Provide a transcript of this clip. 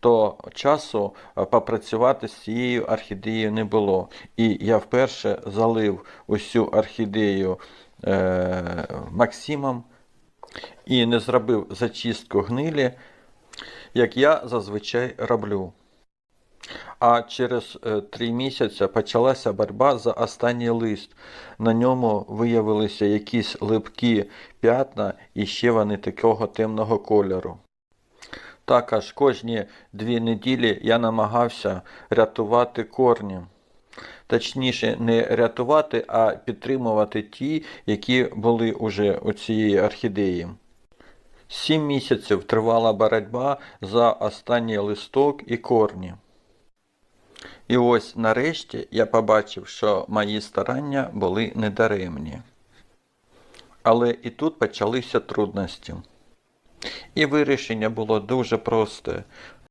то часу е, попрацювати з цією орхідеєю не було. І я вперше залив усю орхідею е, Максимом і не зробив зачистку гнилі, як я зазвичай роблю. А через е, три місяці почалася боротьба за останній лист. На ньому виявилися якісь липкі п'ятна і ще вони такого темного кольору. Також кожні дві неділі я намагався рятувати корні. Точніше, не рятувати, а підтримувати ті, які були уже у цієї орхідеї. Сім місяців тривала боротьба за останній листок і корні. І ось нарешті я побачив, що мої старання були недаремні. Але і тут почалися трудності. І вирішення було дуже просте.